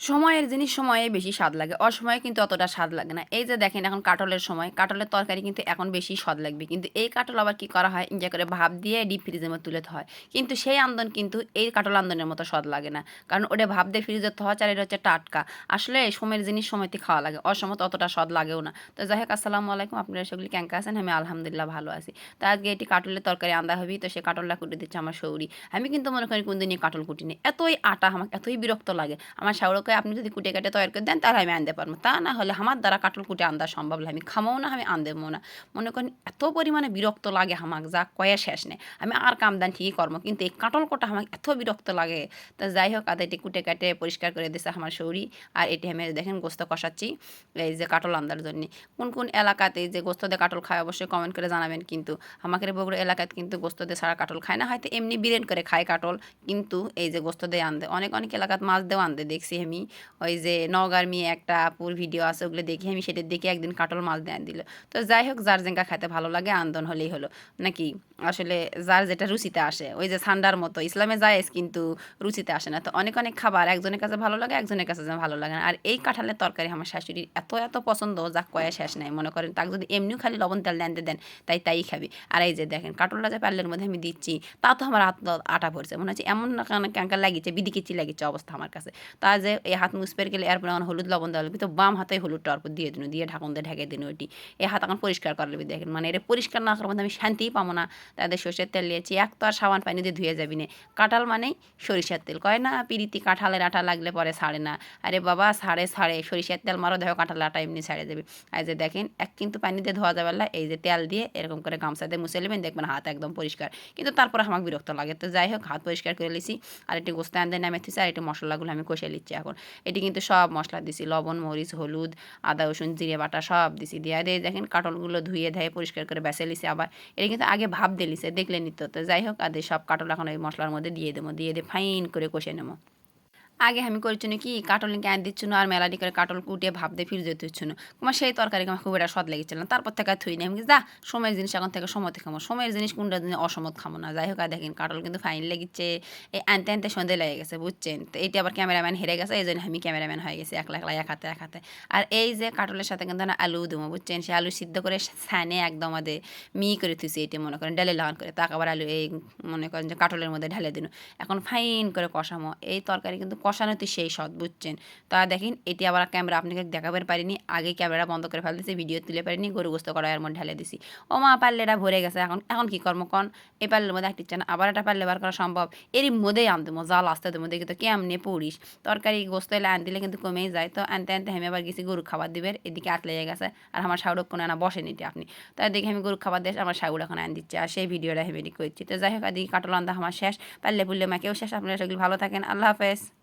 সময়ের জিনিস সময়ে বেশি স্বাদ লাগে, অসময়ে কিন্তু অতটা স্বাদ লাগে না। এই যে দেখেন এখন কাটলের সময়, কাটলের তরকারি কিন্তু এখন বেশি স্বাদ লাগবে। কিন্তু এই কাটল আবার কি করা হয়? ইঞ্জা করে ভাপ দিয়ে ডিপ ফ্রিজের মধ্যে তুলে হয়। কিন্তু সেই আন্দন কিন্তু এই কাটল আন্দনের মতো স্বাদ লাগে না। কারণ ওটা ভাপ দিয়ে ফ্রিজে থওয়া চাল এটা হচ্ছে টাটকা। আসলে সময়ের জিনিস সময়তে খাওয়া লাগে, অসময় অতটা স্বাদ লাগেও না। তো যাই হোক, আসসালামু আলাইকুম। আপনারা সেগুলি ক্যাঙ্কা আছেন? আমি আলহামদুলিল্লাহ ভালো আছি। তো আজকে এটি কাটলের তরকারি আন্দা হবি, তো সে কাটলটা কুটে দিচ্ছে আমার সৌরি আমি কিন্তু মনে করি কোন দিনই কাটল কুটিনি। এতই আটা আমাকে এতই বিরক্ত লাগে। আমার শাউরকে আপনি যদি কুটে কাটে তৈরি করে দেন, তাহলে আমি আনতে পারব। তা না হলে আমার দ্বারা কাটল কুটে আনতে সম্ভব না আমি খামাও না, আমি আনদেবো না। মনে করেন এত পরিমাণে বিরক্ত লাগে আমাকে, যা কয়ে শেষ নেই। আমি আর কাম দান ঠিকই কর্ম কিন্তু এই কাটল কোটা আমাকে এত বিরক্ত লাগে। তা যাই হোক আদা এটি কুটে কাটে পরিষ্কার করে দিছে আমার শরীর। আর এটি আমি দেখেন গোস্ত কষাচ্ছি, এই যে কাটল আন্দার জন্য। কোন কোন এলাকাতে যে গোস্ত দিয়ে কাটল খায় অবশ্যই কমেন্ট করে জানাবেন, কিন্তু আমাদের বগুড়া এলাকাতে কিন্তু গোস্ত দিয়ে ছাড়া কাটল খায় না। হয়তো এমনি বিরেন করে খায় কাটল, কিন্তু এই যে গোস্ত দিয়ে আনতে, অনেক অনেক এলাকাত মাছ দেওয়া আনতে, দেখছি আমি। ওই যে নগার মেয়ে একটা আপুর ভিডিও আছে ওগুলো দেখি আমি সেটা দেখে একদিন কাটল মাছ দেন দিল তো যাই হোক যার জেঙ্কা খাইতে ভালো লাগে আন্দোলন হলেই হলো নাকি আসলে যার যেটা রুচিতে আসে ওই যে সান্ডার মতো ইসলামে যায় কিন্তু রুচিতে আসে না তো অনেক অনেক খাবার একজনের কাছে ভালো লাগে একজনের কাছে ভালো লাগে না আর এই কাঁঠালের তরকারি আমার শাশুড়ির এত এত পছন্দ যা কয়া শেষ নাই মনে করেন তাকে যদি এমনিও খালি লবণ তেল দেন দেন তাই তাই খাবি আর এই যে দেখেন কাঁটলটা যে পাল্লের মধ্যে আমি দিচ্ছি তা তো আমার আটা ভরছে মনে হচ্ছে এমন না ক্যাঙ্কার লাগিয়েছে বিদিকিচি লাগিয়েছে অবস্থা আমার কাছে তা যে এই হাত মুসপের গেলে এরপরে আমার হলুদ লবণ দেওয়া লাগবে। তো বাম হাতে হলুদটা অল্প দিয়ে দিন, দিয়ে ঢাকন দিয়ে ঢেকে দিন ওইটি। এই হাত এখন পরিষ্কার করা লাগবে দেখেন। মানে এটা পরিষ্কার না করার মধ্যে আমি শান্তিই পাবো না। তাদের সর্ষের তেল নিয়েছি। এক তো আর সাবান পানি দিয়ে ধুয়ে যাবি না। কাঁঠাল মানেই সরিষার তেল। কয় না, পিরিতি কাঁঠালের আটা লাগলে পরে ছাড়ে না। আরে বাবা, ছাড়ে ছাড়ে। সরিষার তেল মারো, দেখো কাঁঠালের আটা এমনি ছাড়ে দেবে আর যে দেখেন, এক কিন্তু পানি দিয়ে ধোয়া যাবে না। এই যে তেল দিয়ে এরকম করে গামছা দিয়ে মুছে নেবেন, দেখবেন হাত একদম পরিষ্কার। কিন্তু তারপর আমাকে বিরক্ত লাগে। তো যাই হোক, হাত পরিষ্কার করে লিছি আর একটি গোস্ত আনতে নামে থুছি আর একটি মশলাগুলো আমি কষে নিচ্ছি এখন। এটি কিন্তু সব মশলা দিছি। লবণ, মরিচ, হলুদ, আদা, রসুন, জিরে, বাটা সব দিছি। দিয়ে দিয়ে দেখেন কাটলগুলো ধুয়ে ধুয়ে পরিষ্কার করে বেছে লিছি আবার। এটা কিন্তু আগে ভাব দিলিছে দেখলে নিত্য। তো যাই হোক, আর সব কাটল এখন ওই মশলার মধ্যে দিয়ে দেবো, দিয়ে দিয়ে ফাইন করে কষে নেব। আগে আমি করছি কি, কাটল ক্যান না আর মেলাডি করে কাটল কুটিয়ে ভাব দিয়ে ফিরে যেতে হচ্ছে না তোমার সেই তরকারি আমার খুব একটা সদ লেগেছিল না। তারপর থেকে থুই না আমি যা, সময়ের জিনিস এখন থেকে থেকে খাব সময়ের জিনিস কোনটা জিনিস অসমত খাব না। যাই হোক, আর দেখেন কাটল কিন্তু ফাইন লেগেছে। এই আনতে আনতে সন্ধে লেগে গেছে, বুঝছেন? তো এইটা আবার ক্যামেরাম্যান হেরে গেছে, এই জন্য আমি ক্যামেরাম্যান হয়ে গেছি একলা একলা, এক হাতে এক হাতে। আর এই যে কাটলের সাথে কিন্তু না আলু দেবো বুঝছেন? সে আলু সিদ্ধ করে স্যানে একদম আমাদের মি করে থুছি এটা, মনে করেন ডালে লাগান করে। তাকে আবার আলু এই মনে করেন যে কাটলের মধ্যে ঢালে দিন। এখন ফাইন করে কষামো। এই তরকারি কিন্তু কষানোতে সেই সৎ বুঝছেন? তা দেখেন, এটি আবার ক্যামেরা আপনাকে দেখাবার পারিনি, আগে ক্যামেরা বন্ধ করে ফেল দিয়েছি ভিডিও তুলে পারিনি, গরু গোস্ত করা এর মধ্যে ঢেলে দিছি। ও মা পাল্লেটা ভরে গেছে, এখন এখন কি কর্ম কন? এই পাল্লের মধ্যে একটি চান আবার একটা পাল্লে বার করা সম্ভব। এরই মধ্যেই আনতে জাল আসতে দেবো দেখি তো কেমনে পড়িস? তরকারি, গোস্ত এলে আন দিলে কিন্তু কমেই যায়। তো আনতে আনতে আমি আবার গেছি গরু খাবার দিবের, এদিকে আটলে গেছে, আর আমার শাউরক কোনো না বসেন এটি আপনি। তাই দেখি আমি গরু খাবার দিয়ে আমার শাউর এখন আন দিচ্ছে আর সেই ভিডিওটা হেমেডি করছি। তো যাই হোক এদিকে কাটল আন্দা আমার শেষ পাল্লে পুল্লে মাকেও শেষ, আপনারা সেগুলো ভালো থাকেন, আল্লাহ হাফেজ।